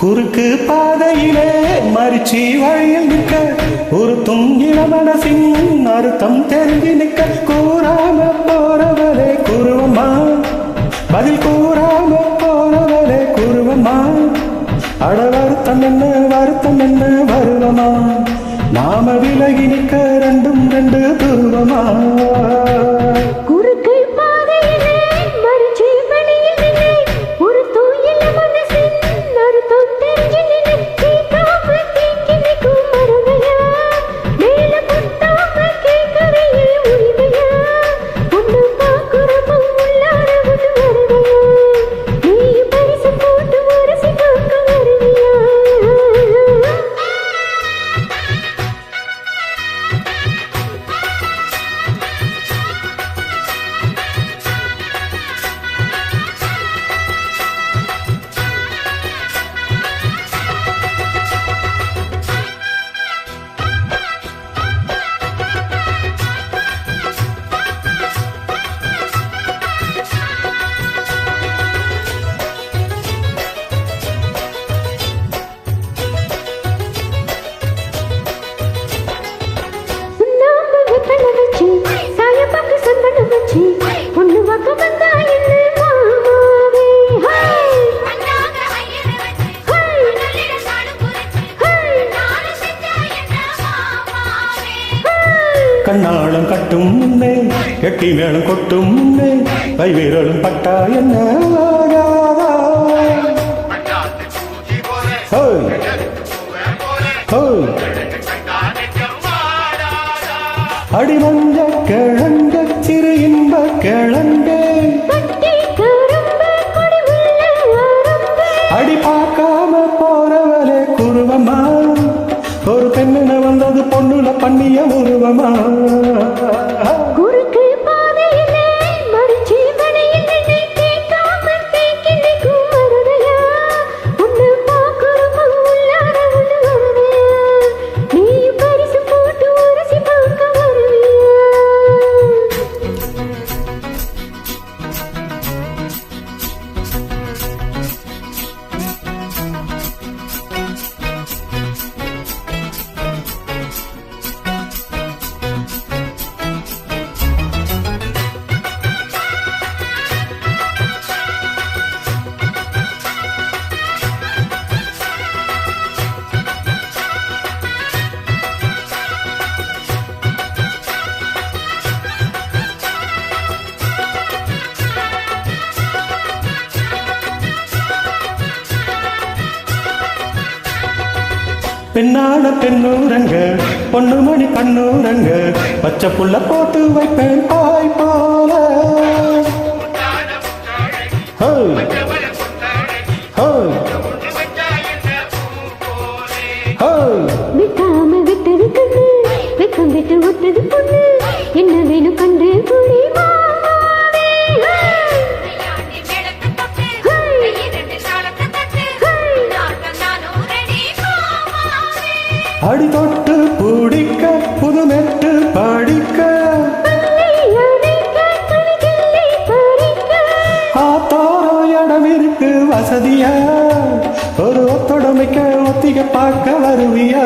குறுக்கு பாதையிலே மறிச்சி வழியில் நிற்க ஒரு துங்கின மனசின் அர்த்தம் தெரிஞ்சு நிற்க. கூறாம போறவரே குருவம்மா. பதில் கூறாம போறவரே குருவம்மா. அட வருத்தம் என்ன வருத்தம் என்ன வருவமா நாம விலகி நிற்க ரெண்டும் ரெண்டு துருவமா கண்ணாளம் கட்டும் முன்னே கெட்டி மேளம் கொட்டும் முன்னே கை வீரலும் பட்டா என்ன ஆகாதா? பட்டாத்து பூச்சி போல ஹோய், பூவே போல பண்ணிய உருவமா? பெண்ணான பெண்ணூரங்க பொண்ணு மணி கண்ணூரங்க பச்சை புள்ள போட்டு வைப்பேன் பாய் போல. ஹோ ஹோ அடிதொட்டு பிடிக்க புதுமெட்டு படிக்க. ஆத்தாரோ இடம் இருக்கு வசதியா ஒரு ஒத்துடமைக்க ஒத்திக பார்க்க வருவியா.